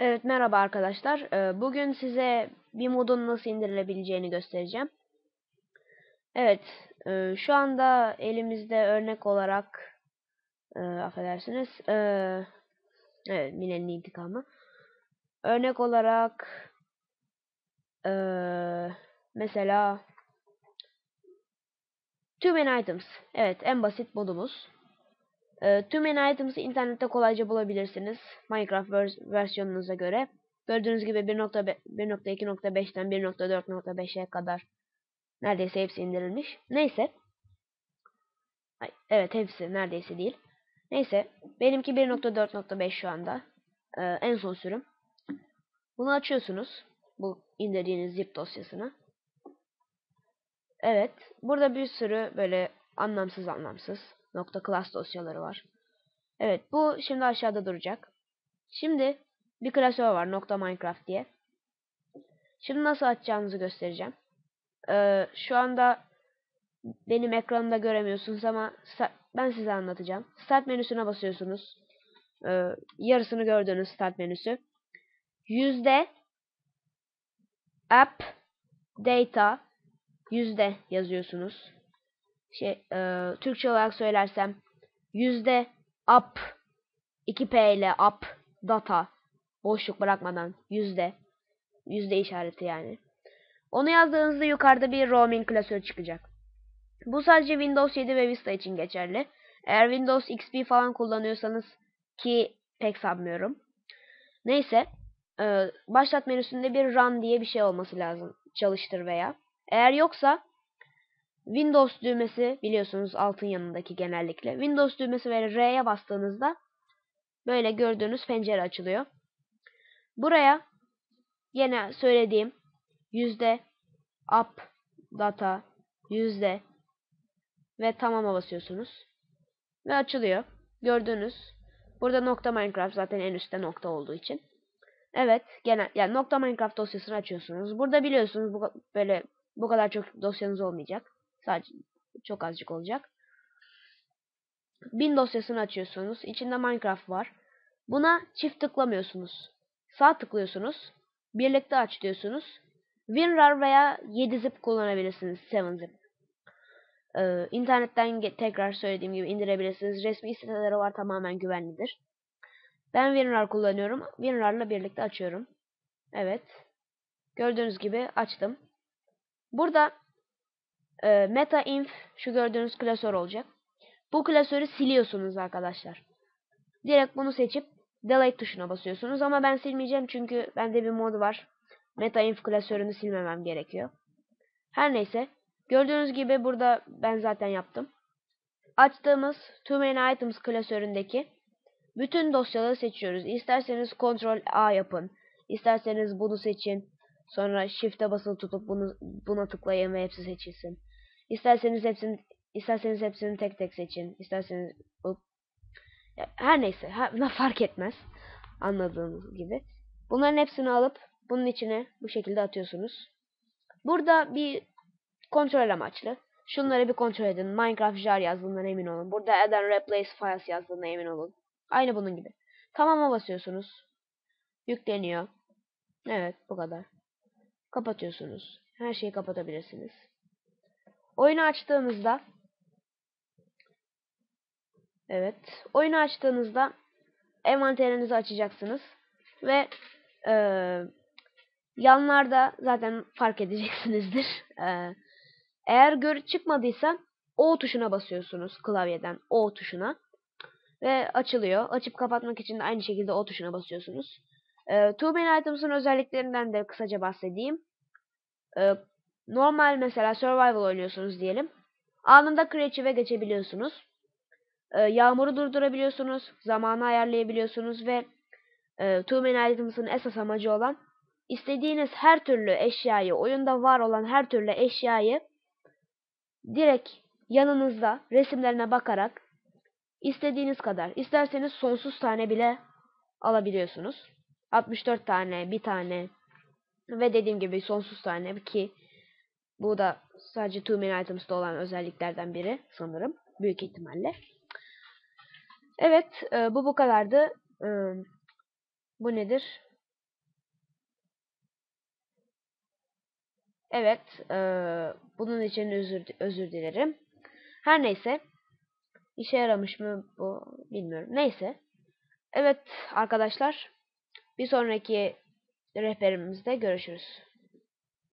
Evet merhaba arkadaşlar. Ee, Bugün size bir modun nasıl indirilebileceğini göstereceğim. Evet e, şu anda elimizde örnek olarak e, affedersiniz e, evet Mine'nin intikamı. Örnek olarak mesela Too Many Items. Evet en basit modumuz. E, Too Many Items'ı internette kolayca bulabilirsiniz. Minecraft vers versiyonunuza göre. Gördüğünüz gibi 1.2.5'ten 1.4.5'e kadar neredeyse hepsi indirilmiş. Neyse. Ay, evet hepsi neredeyse değil. Neyse. Benimki 1.4.5 şu anda. Ee, en son sürüm. Bunu açıyorsunuz. Bu indirdiğiniz zip dosyasını. Evet. Burada bir sürü böyle anlamsız anlamsız nokta class dosyaları var. Evet bu şimdi aşağıda duracak. Şimdi bir klasör var nokta Minecraft diye. Şimdi nasıl açacağınızı göstereceğim. Ee, şu anda benim ekranımda göremiyorsunuz ama ben size anlatacağım. Start menüsüne basıyorsunuz. Ee, yarısını gördüğünüz start menüsü. Yüzde app data yüzde yazıyorsunuz şey e, Türkçe olarak söylersem yüzde up 2p ile up data boşluk bırakmadan yüzde yüzde işareti yani. Onu yazdığınızda yukarıda bir roaming klasörü çıkacak. Bu sadece Windows 7 ve Vista için geçerli. Eğer Windows XP falan kullanıyorsanız ki pek sanmıyorum. Neyse. E, başlat menüsünde bir run diye bir şey olması lazım. Çalıştır veya. Eğer yoksa Windows düğmesi biliyorsunuz altın yanındaki genellikle. Windows düğmesi ve R'ye bastığınızda böyle gördüğünüz pencere açılıyor. Buraya yine söylediğim yüzde up data yüzde ve tamama basıyorsunuz. Ve açılıyor. Gördüğünüz burada nokta Minecraft zaten en üstte nokta olduğu için. Evet, genel yani nokta Minecraft dosyasını açıyorsunuz. Burada biliyorsunuz bu böyle bu kadar çok dosyanız olmayacak. Sadece çok azıcık olacak. Bin dosyasını açıyorsunuz. İçinde Minecraft var. Buna çift tıklamıyorsunuz. Sağ tıklıyorsunuz. Birlikte aç diyorsunuz. WinRAR veya 7zip kullanabilirsiniz. 7zip. Ee, internetten tekrar söylediğim gibi indirebilirsiniz. Resmi siteleri var tamamen güvenlidir. Ben WinRAR kullanıyorum. WinRAR'la birlikte açıyorum. Evet. Gördüğünüz gibi açtım. Burada e, meta inf şu gördüğünüz klasör olacak. Bu klasörü siliyorsunuz arkadaşlar. Direkt bunu seçip delete tuşuna basıyorsunuz ama ben silmeyeceğim çünkü bende bir mod var. Meta inf klasörünü silmemem gerekiyor. Her neyse gördüğünüz gibi burada ben zaten yaptım. Açtığımız Too Many Items klasöründeki bütün dosyaları seçiyoruz. İsterseniz Ctrl A yapın. İsterseniz bunu seçin. Sonra Shift'e basılı tutup bunu buna tıklayın ve hepsi seçilsin. İsterseniz hepsini isterseniz hepsini tek tek seçin. İsterseniz her neyse her, fark etmez. Anladığınız gibi. Bunların hepsini alıp bunun içine bu şekilde atıyorsunuz. Burada bir kontrol amaçlı. Şunları bir kontrol edin. Minecraft jar yazdığından emin olun. Burada add and replace files yazdığından emin olun. Aynı bunun gibi. Tamam'a basıyorsunuz. Yükleniyor. Evet bu kadar. Kapatıyorsunuz. Her şeyi kapatabilirsiniz. Oyunu açtığınızda Evet. Oyunu açtığınızda envanterinizi açacaksınız. Ve e, yanlarda zaten fark edeceksinizdir. E, eğer gör çıkmadıysa O tuşuna basıyorsunuz klavyeden O tuşuna. Ve açılıyor. Açıp kapatmak için de aynı şekilde O tuşuna basıyorsunuz. E, Too Many Items'ın özelliklerinden de kısaca bahsedeyim. E, normal mesela survival oynuyorsunuz diyelim. Anında creative'e geçebiliyorsunuz. E, yağmuru durdurabiliyorsunuz. Zamanı ayarlayabiliyorsunuz ve e, Too Many Items'ın esas amacı olan istediğiniz her türlü eşyayı, oyunda var olan her türlü eşyayı direkt yanınızda resimlerine bakarak istediğiniz kadar, isterseniz sonsuz tane bile alabiliyorsunuz. 64 tane, bir tane ve dediğim gibi sonsuz tane ki bu da sadece Two Main Items'da olan özelliklerden biri sanırım. Büyük ihtimalle. Evet e, bu bu kadardı. E, bu nedir? Evet, e, bunun için özür, özür dilerim. Her neyse, işe yaramış mı bu bilmiyorum. Neyse, evet arkadaşlar, bir sonraki rehberimizde görüşürüz.